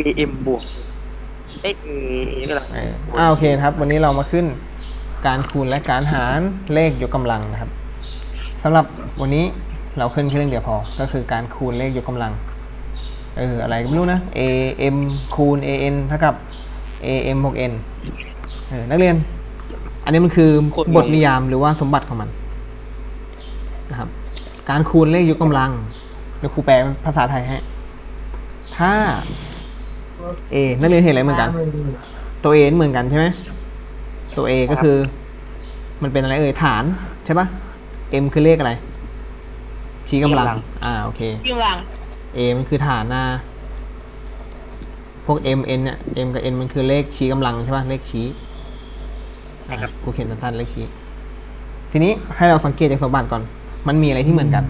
AM บวกเอ้ย A ก็ลังเอออ่าโอเคครับ วันนี้เรามาขึ้นการคูณและการหารเลขยกกำลังนะครับสำหรับวันนี้เราขึ้นแค่เรื่องเดียวพอ ก็คือการคูณเลขยกกำลัง เอออะไรก็ไม่รู้นะ a m คูณ a n เท่ากับ a m บวก n เออนักเรียน อันนี้มันคือบทนิยามหรือว่าสมบัติของมันนะครับ การคูณเลขยกกำลังเดี๋ยวครูแปลเป็นภาษาไทยให้ ถ้า a นักเรียนเห็นอะไรเหมือนกัน ตัว a เหมือนกันใช่ไหมตัว a ก็คือ มันเป็นอะไรเอ่ยฐานใช่ปะ m คือเลขอะไร ชี้กำลัง อ่าโอเคกำลัง a มันคือฐานนะพวก m n เนี่ย m กับ n มันคือเลขชี้กำลังใช่ปะเลขชี้อะกูเขียนสั้นๆเลขชี้ ทีนี้ให้เราสังเกตจากสมบัติก่อน มันมีอะไรที่เหมือนกัน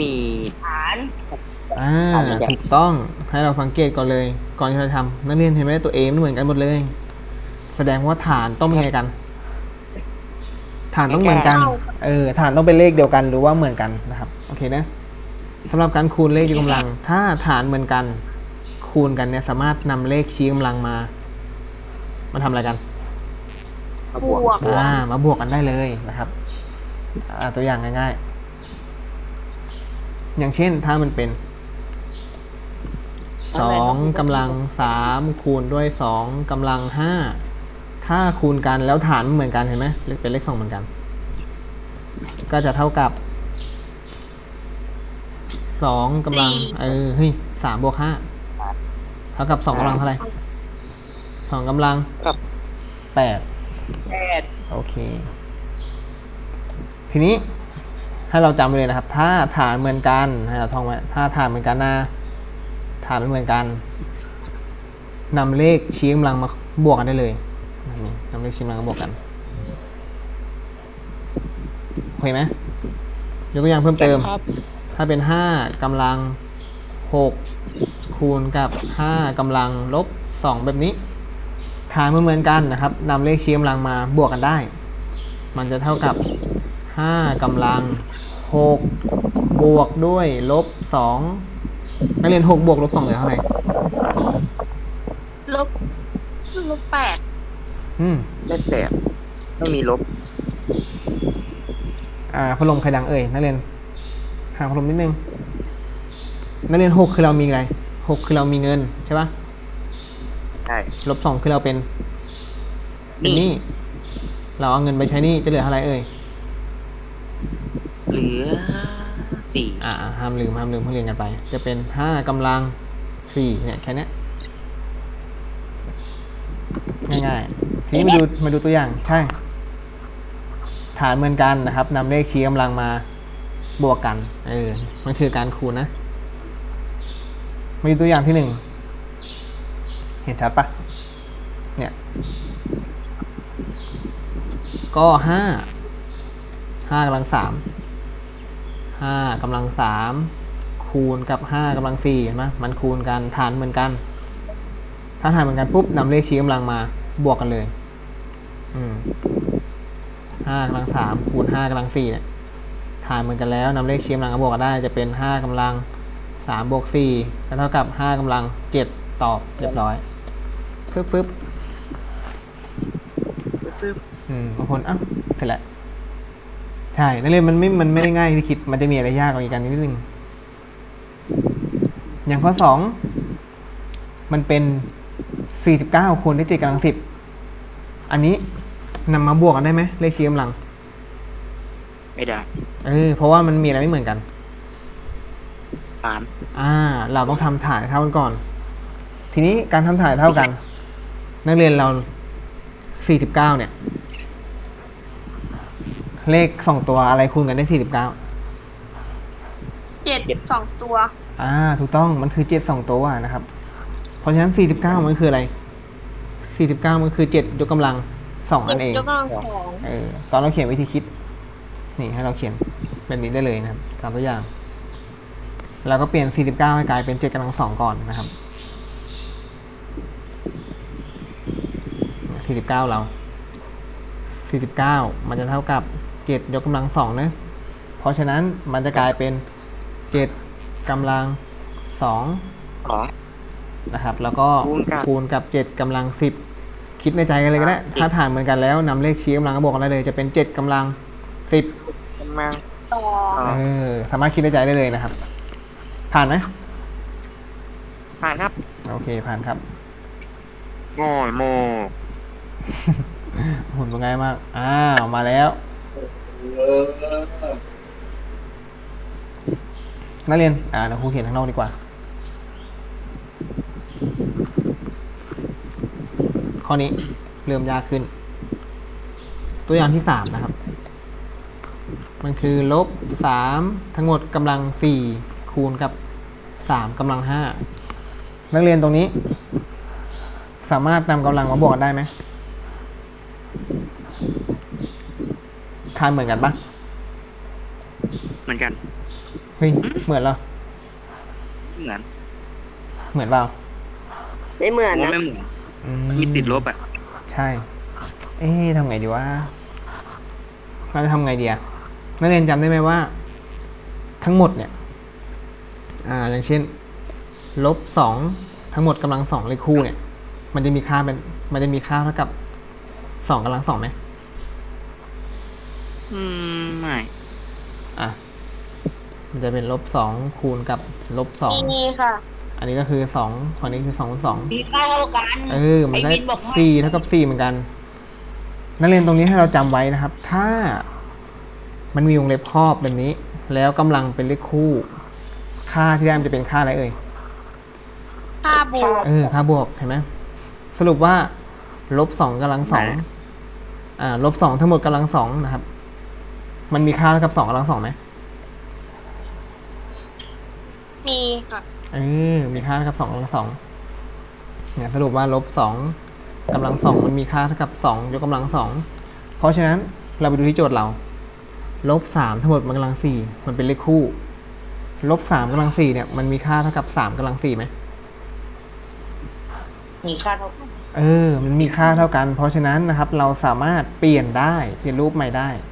มีฐาน อ่าเอาเหมือนกันถูกต้องให้เราสังเกตก่อนเลย ก่อนที่เราจะทำนักเรียนเห็นไหมตัว A มันเหมือนกันหมดเลย แสดงว่าฐานต้องเป็นไงกัน ฐานต้องเหมือนกัน เออฐานต้องเป็นเลขเดียวกันหรือว่าเหมือนกันนะครับ โอเคนะสำหรับการคูณเลขยกกำลัง ถ้าฐานเหมือนกัน คูณกันเนี่ยสามารถนำเลขชี้กำลังมามาทำอะไรกันมาบบวกวกอ่ามาบวกกันได้เลยนะครับอ่าตัวอย่างง่ายๆ อย่างเช่นถ้ามันเป็น สองกำลังสามคูณด้วยสองกำลังห้าถ้าคูณกันแล้วฐานมันเหมือนกันเห็นไหมเลขเป็นเลขสองเหมือนกัน ก็จะเท่ากับสองกำลัง เออเฮ้ยสามบวกห้าเท่ากับสองกำลังเท่าไหร่สองกำลังครับแปดแปดโอเค ทีนี้ให้เราจำไว้เลยนะครับ ถ้าฐานเหมือนกันให้เราท่องไว้ถ้าฐานเหมือนกันนะฐานไม่เหมือนกันนำเลขชี้กำลังมาบวกกันได้เลยนี่นำเลขชี้กำลังมาบวกกันโอเคไหมยกตัวอย่างเพิ่มเติมครับถ้าเป็นห้ากำลังหกคูณกับห้ากำลังลบสองแบบนี้ฐานมันเหมือนกันนะครับนำเลขชี้กำลังมาบวกกันได้ มันจะเท่ากับห้ากำลังหกบวกด้วยลบสอง นักเรียนหกบวกลบสองเหลือเท่าไหร่ลบลบแปดอืมได้แปดไม่มีลบ อ่าพัดลมใครดังเอ่ยนักเรียนหาพัดลมนิดนึงนักเรียนหกคือเรามีอะไรหกคือเรามีเงินใช่ปะใช่ ลบสองคือเราเป็นเป็นหนี้เราเอาเงินไปใช้หนี้จะเหลือเท่าไหร่เอ่ย เหลือ สี่อ่าห้ามลืมห้ามลืมเพิ่งเรียนกันไป จะเป็นห้ากำลังสี่เนี่ยแค่นี้ง่ายๆทีนี้มาดูมาดูตัวอย่างใช่ ฐานเหมือนกันนะครับนำเลขชี้กำลังมาบวกกัน เออ มันคือการคูณนะ มาดูตัวอย่างที่หนึ่ง เห็นชัดปะเนี่ย ก็ห้าห้ากำลังสาม ห้ากำลังสามคูณกับห้ากำลังสี่เห็นไหมมันคูณกันฐานเหมือนกัน ถ้าฐานเหมือนกันปุ๊บนำเลขชี้กำลังมาบวกกันเลยอืมห้ากำลังสามคูณห้ากำลังสี่เนี่ยฐานเหมือนกันแล้วนำเลขชี้กำลังมาบวกกันได้จะเป็นห้ากำลังสามบวกสี่ก็เท่ากับห้ากำลังเจ็ดตอบเรียบร้อยปึ๊บปึ๊บปึ๊บอืมบางคนอ้าวเสร็จแล้ว ใช่นักเรียนมันไม่ มันไม่ได้ง่ายที่คิด มันจะมีอะไรยากกว่าอีกกันนิดนึง อย่างข้อสอง มันเป็นสี่สิบเก้าคูณด้วยเจ็ดกำลังสิบ อันนี้นำมาบวกกันได้ไหมเลขชี้กำลัง ไม่ได้ เออ เพราะว่ามันมีอะไรไม่เหมือนกันฐาน อ่า เราต้องทำถ่ายเท่ากันก่อน ทีนี้การทำถ่ายเท่ากัน นักเรียนเราสี่สิบเก้าเนี่ย เลขสองตัวอะไรคูณกันได้สี่สิบเก้าเจ็ดสองตัว อ่า ถูกต้องมันคือเจ็ดสองตัวนะครับ เพราะฉะนั้นสี่สิบเก้ามันคืออะไรสี่สิบเก้ามันคือเจ็ดยกกำลังสองอันเองยกกำลังสองเออตอนเราเขียนวิธีคิด นี่ให้เราเขียนแบบนี้ได้เลยนะครับตามตัวอย่างเราก็เปลี่ยน 49 ให้กลายเป็น 7กำลังสองก่อนนะครับ 49 เรา 49 มันจะเท่ากับ 7 ยกกำลังสองนะ เพราะฉะนั้นมันจะกลายเป็น 7กำลังสองอ๋อ นะครับ แล้วก็คูณกับ คูณกับเจ็ดกำลังสิบคิดในใจกันเลยก็ได้ครับถ้าฐานเหมือนกันแล้วนำเลขชี้กำลังก็บอกกันได้เลย จะเป็นเจ็ดกำลังสิบกำลังต่ออ๋อเออสามารถคิดในใจได้เลยนะครับ ผ่านไหมผ่านครับ โอเคผ่านครับโมยโม หุ่นเป็นไงมาก อ้าว มาแล้ว นักเรียน อ่าเดี๋ยวครูเขียนข้างนอกดีกว่า ข้อนี้เริ่มยากขึ้น ตัวอย่างที่สามนะครับ มันคือลบสามทั้งหมดกำลังสี่คูณกับสามกำลังห้านักเรียนตรงนี้ สามารถนำกำลังมาบวกได้ไหมานเหมือนกันปะเหมือนกัน เฮ้ยเหมือนเหรอเหมือนเหมือนเปล่าไม่เหมือนผมว่านะไม่เหมือนอืมีติดลบอะใช่ เอ๊ะทำไงดีวะเราจะทำไงดีอะนักเรียนจำได้ไหมว่า ทั้งหมดเนี่ย อ่า อย่างเช่น ลบสองทั้งหมดกำลังสองเลขคู่เนี่ย มันจะมีค่าเป็น มันจะมีค่าเท่ากับสองกำลังสองไหม อืมไม่อะ มันจะเป็นลบสองคูณกับลบสอง มีค่ะ อันนี้ก็คือสองฝั่งนี้คือสองคูณสอง มีค่าเท่ากันเออ มันได้ไอ้บินบอกว่าสี่เท่ากับสี่เหมือนกัน นักเรียนตรงนี้ให้เราจำไว้นะครับ ถ้ามันมีวงเล็บครอบแบบนี้ แล้วกำลังเป็นเลขคู่ ค่าที่ได้มันจะเป็นค่าอะไรเอ่ย ค่าบวก เออค่าบวกเห็นไหมสรุปว่าลบสองกำลังสองอ่าลบสองทั้งหมดกำลังสองนะครับ มันมีค่าเท่ากับสองกำลังสองไหมมีค่ะเออมีค่าเท่ากับสองกำลังสองเนี่ยสรุปว่าลบสองกำลังสองมันมีค่าเท่ากับสองยกกำลังสองเพราะฉะนั้นเราไปดูที่โจทย์เราลบสามทั้งหมดมันกำลังสี่มันเป็นเลขคู่ลบสามกำลังสี่เนี่ยมันมีค่าเท่ากับสามกำลังสี่ไหมมีค่าเท่ากันเออ มันมีค่าเท่ากัน เพราะฉะนั้นนะครับ เราสามารถเปลี่ยนได้ เปลี่ยนรูปใหม่ได้อืม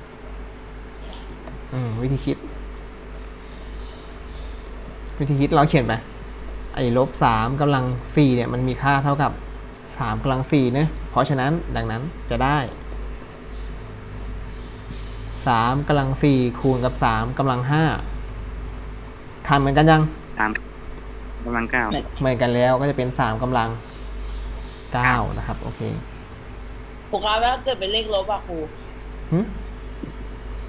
วิธีคิด วิธีคิดเราเขียนไปไอ้ลบสามกำลังสี่เนี่ยมันมีค่าเท่ากับสามกำลังสี่เนะเพราะฉะนั้นดังนั้นจะได้สามกำลังสี่คูณกับสามกำลังห้าทำเหมือนกันยังสามกำลังเก้าเหมือนกันแล้วก็จะเป็นสามกำลังเก้านะครับ โอเคครูครับแล้วถ้าเกิดเป็นเลขลบอะครูหึไ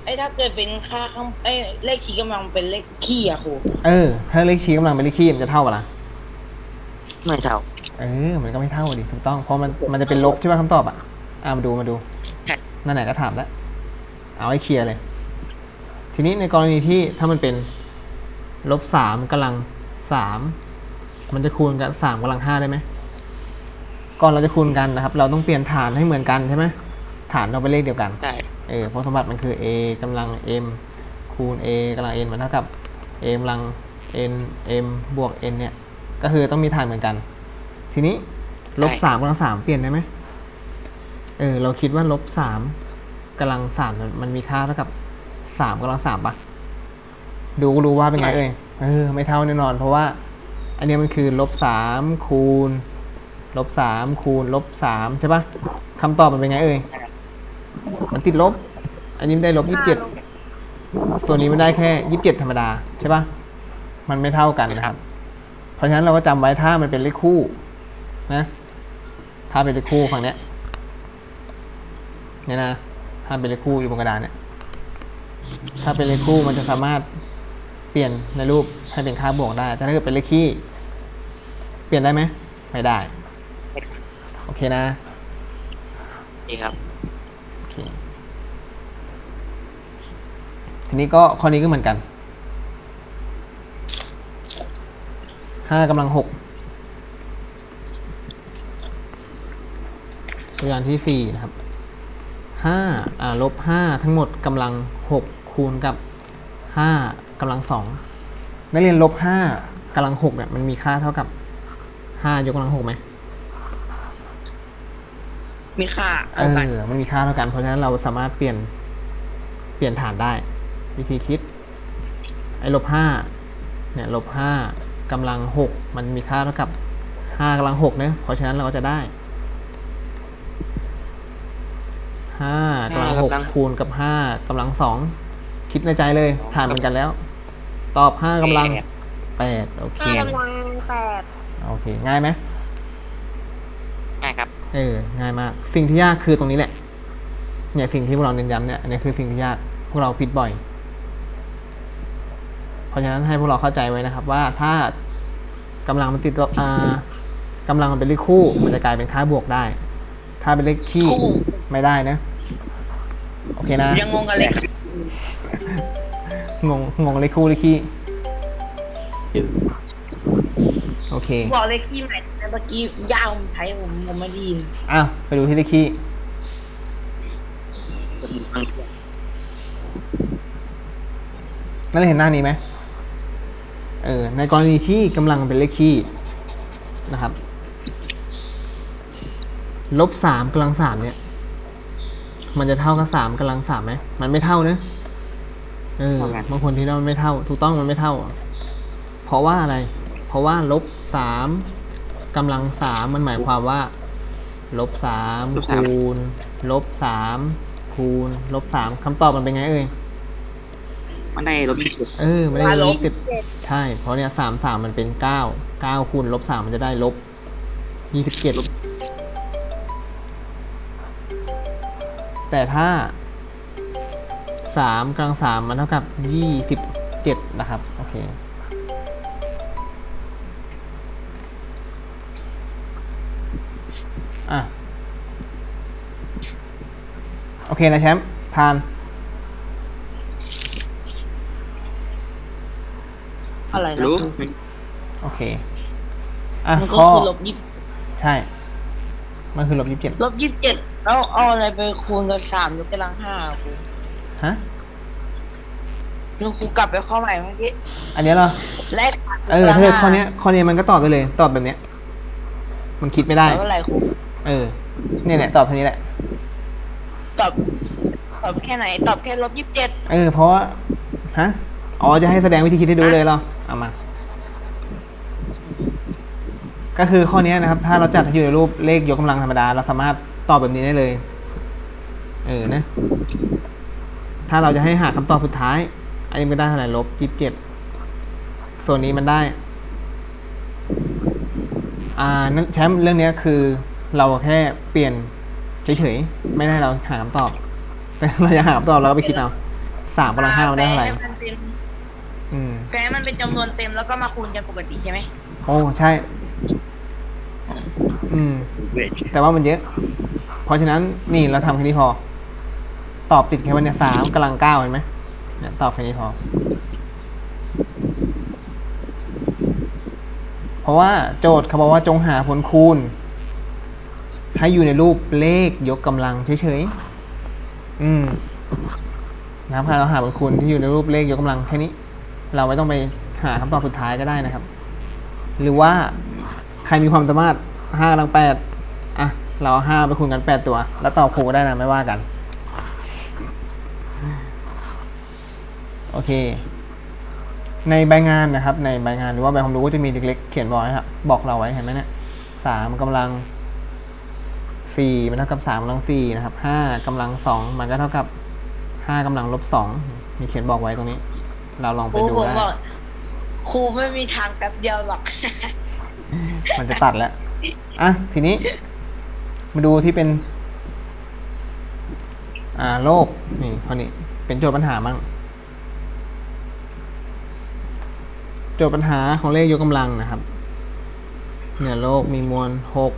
อ้ถ้าเกิดเป็นค่าข้างไอ้เลขคีย์กำลังเป็นเลขขี้อะครูเออ ถ้าเลขชี้กำลังเป็นเลขคี่มันจะเท่ากันละไม่เท่าเออ มันก็ไม่เท่าดิถูกต้อง เพราะมันมันจะเป็นลบใช่ไหมคำตอบอะอ่ามาดูมาดูใช่นั่นไหนก็ถามแล้วเอาให้เคลียร์เลย ทีนี้ในกรณีที่ถ้ามันเป็นลบสามกำลังสามมันจะคูณกับสามกำลังห้าได้ไหมก่อนเราจะคูณกันนะครับ เราต้องเปลี่ยนฐานให้เหมือนกันใช่ไหมฐานเราเป็นเลขเดียวกันได้ เออเพราะสมบัติมันคือ a กำลัง m คูณ a กำลัง n มันเท่ากับ a กำลัง n m บวก n เนี่ย ก็คือต้องมีฐานเหมือนกัน ทีนี้ลบได้สามกำลังสามเปลี่ยนได้ไหมเออเราคิดว่าลบสามกำลังสามมันมีค่าเท่ากับสามกำลังสามปะดูก็รู้ว่าเป็นไงเอ่ยเออไม่เท่าแน่นอน เพราะว่า อันเนี้ยมันคือลบสามคูณลบสามคูณลบสามใช่ปะคำตอบมันเป็นไงเอ่ย มันติดลบ อันนี้มันได้ลบยี่สิบเจ็ดส่วนนี้มันได้แค่ยี่สิบเจ็ดธรรมดาใช่ปะมันไม่เท่ากันนะครับ เพราะฉะนั้นเราก็จำไว้ถ้ามันเป็นเลขคู่นะ ถ้าเป็นเลขคู่ฝั่งเนี้ยเนี่ยนะ ถ้าเป็นเลขคู่อยู่บนกระดานเนี่ย ถ้าเป็นเลขคู่มันจะสามารถเปลี่ยนในรูปให้เป็นค่าบวกได้ แต่ถ้าเกิดเป็นเลขคี่ เปลี่ยนได้ไหม ไม่ได้ โอเคนะดีครับโอ เคทีนี้ก็ข้อนี้ก็เหมือนกันห้ากำลังหกตัวอย่างที่สี่นะครับห้าอ่าลบห้าทั้งหมดกำลังหกคูณกับห้ากำลังสองนักเรียนลบห้ากำลังหกเนี่ยมันมีค่าเท่ากับห้ายกกำลังหกไหม มีค่าเอเท่ากัน อมันมีค่าเท่ากัน เพราะฉะนั้นเราสามารถเปลี่ยนเปลี่ยนฐานได้ วิธีคิด ไอ้ลบห้าเนี่ยลบห้ากำลังหกมันมีค่าเท่ากับห้ากำลังหกนะเพราะฉะนั้นเราก็จะได้ห้ากำลังหกคูณกับห้ากำลังสองคิดในใจเลยถามเหมือนกันแล้ว ตอบห้ากำลังแปดโอเค ห้ากำลังแปดโอเค ง่ายไหมง่ายครับ เออง่ายมาก สิ่งที่ยากคือตรงนี้แหละ เนี่ยสิ่งที่พวกเราเน้นย้ำเนี่ยอันนี้คือสิ่งที่ยากพวกเราผิดบ่อย เพราะฉะนั้นให้พวกเราเข้าใจไว้นะครับ ว่าถ้ากำลังมันติดลบอ่ากำลังมันเป็นเลขคู่ มันจะกลายเป็นค่าบวกได้ ถ้าเป็นเลขคี่คู่ไม่ได้นะ โอเคนะ ยังงงกันเลยงงงงเลขคู่เลขคี่โอเค บอกเลขที่ใหม่แต่เมื่อกี้ยาวผมใช้ผมผมไม่ได้ยินอ้าวไปดูที่เลขคี่นั่นเห็นหน้านี้ไหมเออในกรณีที่กำลังเป็นเลขคี่นะครับลบสามกำลังสามเนี่ย มันจะเท่ากับสามกำลังสามไหมมันไม่เท่านะเออเท่ากันบางคนที่เรามันไม่เท่า ถูกต้องมันไม่เท่า เพราะว่าอะไร เพราะว่าลบสาม กำลังสามมันหมายความว่าลบสาม คูณ ลบสามคูณ ลบสามคำตอบมันเป็นไงเอ่ย มันได้ลบยี่สิบเออไม่ได้ว่าลลบบสิบใช่ เพราะเนี่ยสามสามมันเป็นเก้าเก้าคูณลบสามมันจะได้ลบยี่สิบเจ็ดแต่ถ้าสามกลางสามมันเท่ากับยี่สิบเจ็ดนะครับ โอเค โอเคนะแชมป์ผ่านอะไรนะรู้ครูโอเค อะมันก็ข้อคือลบยี่ใช่ มันคือลบยี่สิบเจ็ดลบยี่สิบเจ็ดแล้วเอาอะไรไปคูณกับสามยกกำลังห้าครูฮะนึกครูกลับไปข้อใหม่เมื่อกี้อันเนี้ยเหรอแลกเออถ้าเกิดข้อเนี้ยข้อเนี้ยมันก็ตอบได้เลย ตอบแบบเนี้ย มันคิดไม่ได้แล้วอะไรครู เออเนี่ยเนี่ยตอบเท่านี้แหละ ตอบตอบแค่ไหน ตอบแค่ลบยี่สิบเจ็ดเออเพราะว่าฮะอ๋อจะให้แสดงวิธีคิดให้ดูเลยเหรอเอามา ก็คือข้อเนี้ยนะครับ ถ้าเราจัดให้อยู่ในรูปเลขยกกำลังธรรมดา เราสามารถตอบแบบนี้ได้เลย เออนะ ถ้าเราจะให้หาคำตอบสุดท้าย อันนี้มันได้เท่าไหร่ลบยี่สิบเจ็ดส่วนนี้มันได้ อ่านั่นแชมป์เรื่องเนี้ยคือเราแค่เปลี่ยน เฉยๆ ไม่ได้เราหาคำตอบ แต่เราอยากหาคำตอบเราก็ไปคิดเอาสามกำลังห้ามันได้เท่าไหร่ แปลให้มันเต็มอืม แปลให้มันเป็นจำนวนเต็มแล้วก็มาคูณกันปกติใช่ไหมโอ้ใช่ อืม แต่ว่ามันเยอะ เพราะฉะนั้นนี่เราทำแค่นี้พอ ตอบติดแค่วันเนี้ยสามกำลังเก้าเห็นไหมเนี่ยตอบแค่นี้พอ เพราะว่าโจทย์เขาบอกว่าจงหาผลคูณ ให้อยู่ในรูปเลขยกกำลังเฉยๆ อืมนะครับเราหาผลคูณที่อยู่ในรูปเลขยกกำลังแค่นี้ เราไม่ต้องไปหาคำตอบสุดท้ายก็ได้นะครับ หรือว่าใครมีความสามารถห้ากำลังแปดอะ เราเอาห้าไปคูณกันแปดตัว แล้วตอบครูก็ได้นะไม่ว่ากัน โอเค ในใบงานนะครับ ในใบงานหรือว่าใบความรู้ก็จะมีเล็กๆ เขียนบอกไว้ครับบอกเราไว้เห็นไหมเนี่ยสามกำลัง สี่มันเท่ากับสามกำลังสี่นะครับห้ากำลังสองมันก็เท่ากับห้ากำลังลบสองมีเขียนบอกไว้ตรงนี้ เราลองคไปรูดูผมได้บอกครูไม่มีทางแป๊บเดียวหรอก มันจะตัดแล้วอะทีนี้ มาดูที่เป็น อ่าโลกนี่ข้อนี้เป็นโจทย์ปัญหามั่งโจทย์ปัญหาของเลขยกกำลังนะครับเนี่ยโลกมีมวลหก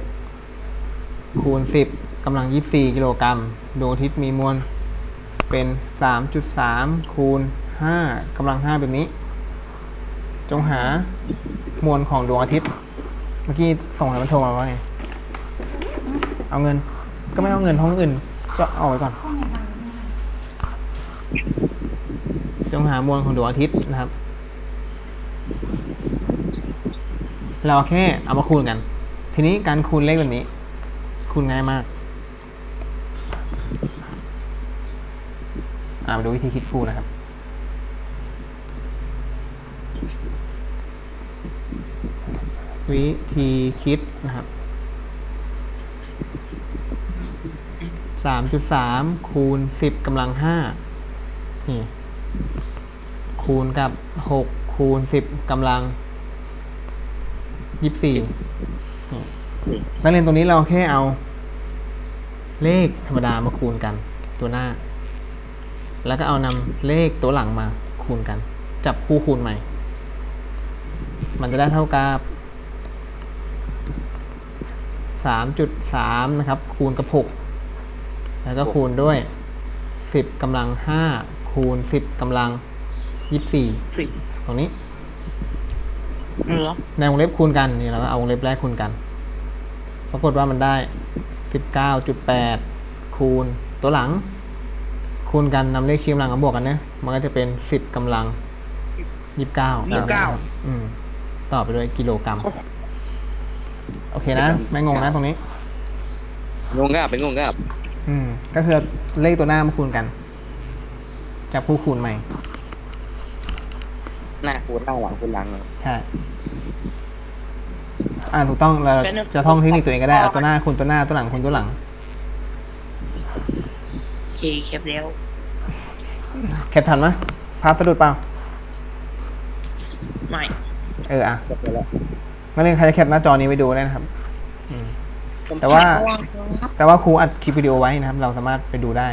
คูณสิบกำลังยี่สี่กิโลกรัมดวงอาทิตย์มีมวลเป็นสามจุดสามคูณห้ากำลังห้าแบบนี้ จงหามวลของดวงอาทิตย์ เมื่อกี้ส่งให้มันโทรมาว่าไง เอาเงิน ก็ไม่เอาเงินห้องอื่น ก็เอาไว้ก่อน จงหามวลของดวงอาทิตย์นะครับ เราแค่เอามาคูณกัน ทีนี้การคูณเลขแบบนี้ คูณง่ายมากอามาดูวิธีคิดคูณนะครับ วิธีคิดนะครับสามจุดสามคูณสิบกำลังห้านี่คูณกับหกคูณสิบกำลังยี่สิบสี่ นักเรียนตรงนี้เราแค่เอา เลขธรรมดามาคูณกัน ตัวหน้า แล้วก็เอานำเลขตัวหลังมาคูณกัน จับคู่คูณใหม่ มันจะได้เท่ากับสามจุดสามนะครับ คูณกับหกแล้วก็คูณด้วยสิบกำลังห้าคูณสิบกำลังยี่สิบสี่ตรงนี้เหรอในวงเล็บคูณกัน นี่เราก็เอาวงเล็บแรกคูณกัน ปรากฏว่ามันได้สิบเก้าจุดแปดคูณตัวหลัง คูณกันนำเลขชี้กำลังมาบวกกันเนี่ยมันก็จะเป็นสิบกำลังยี่สิบเก้ายี่สิบเก้าอืมต่อไปด้วยกิโลกรัม โอเคนะ ไม่งงนะตรงนี้ งงกับเป็นงงกับอืม ก็คือเลขตัวหน้ามาคูณกันจับคู่คูณใหม่ หน้าคูณหน้าหลังคูณหลังเหรอใช่ อ่าถูกต้องเราจะท่องเทคนิคตัวเองก็ได้เอาตัวหน้าคูณตัวหน้าตัวหลังคูณตัวหลังโอเคแคปแล้วแคปทันไหมภาพสะดุดเปล่าไม่เอออะจบไปแล้วนักเรียนใครจะแคปหน้าจอนี้ไปดูได้นะครับอืมแต่ว่า แต่ว่าครูอัดคลิปวิดีโอไว้นะครับ เราสามารถไปดูได้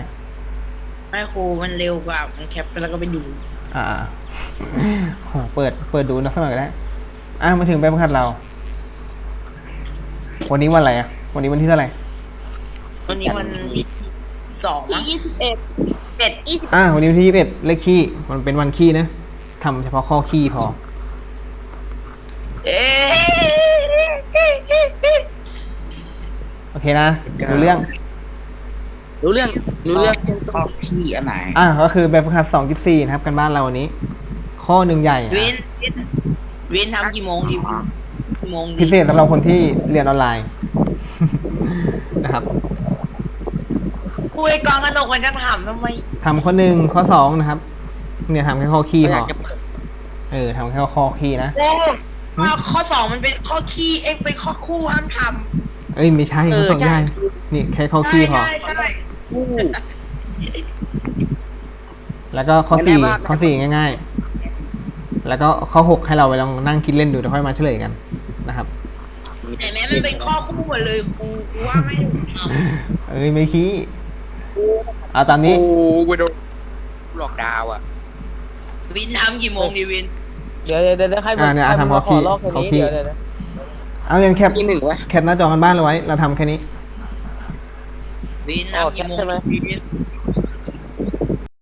ไม่ครูมันเร็วกว่ามันแคปไปแล้วก็ไปดู อ่าโหเปิดเปิดดูนักสมัครได้อะมาถึงแบบฝึกหัดเรา วันนี้วันอะไรอะ วันนี้วันที่เท่าไหร่ วันนี้มันมีสองที่มั้งยี่สิบเอ็ดเป็ดยี่สิบอะวันนี้วันที่ยี่สิบเอ็ดเลขคี่มันเป็นวันคี่นะทำเฉพาะข้อคี่พอเอ๊ะโอเคนะรู้เรื่อง รู้เรื่องรู้เรื่องข้อที่อันไหนอะก็คือแบบฝึกหัดสองจุดสี่นะครับ กันบ้านเราวันนี้ ข้อหนึ่งใหญ่อะวินวินวินทำกี่โมงดีกี่ โมงดีพิเศษสำหรับคนที่เรียนออนไลน์ นะครับครูไอ้กองกระหนกมันจะถามทำไมทำข้อหนึ่งข้อสองนะครับ เนี่ยทำแค่ข้อคี่ก็พอยาอกจะเปิดเออทำแค่ข้อคี่นะโอ้ข้อข้อสองมันเป็นข้อขี้เอ็งเป็นข้อคู่ห้ามทเอ้ยไม่ใช่เอข้ออสองใช่ใหญ่นี่แค่ข้อำคี่พอได้ได้ได้คู่แล้วก็ข้อสี่ไม่แน่ว่าข้อสี่ง่าย ๆ แล้วก็ข้อหกให้เราไปลองนั่งคิดเล่นดูเดี๋ยวค่อยมาเฉลยกัน นะครับแต่แม้มันเป็นข้อคู่หมดเลยครูครูว่าไม่ทเอ้ยไม่ขี้เอาตามนี้ โอ้กูโดนหลอกดาวอะำวินทำกี่โมงดีวินเดี๋ยวเดี๋ยวเดี๋ยวใครอ่าเนี่ยอะทำข้อขี้ลอกตัวข้อนี้ขี้เดี๋ยวเดี๋ยวเดี๋ยวเอาเรียนแคปที่หนึ่งวะแคปหน้าจอกันบ้านเราไว้ เราทำแค่นี้ วินทำกี่โมงใช่ไหมดีวิน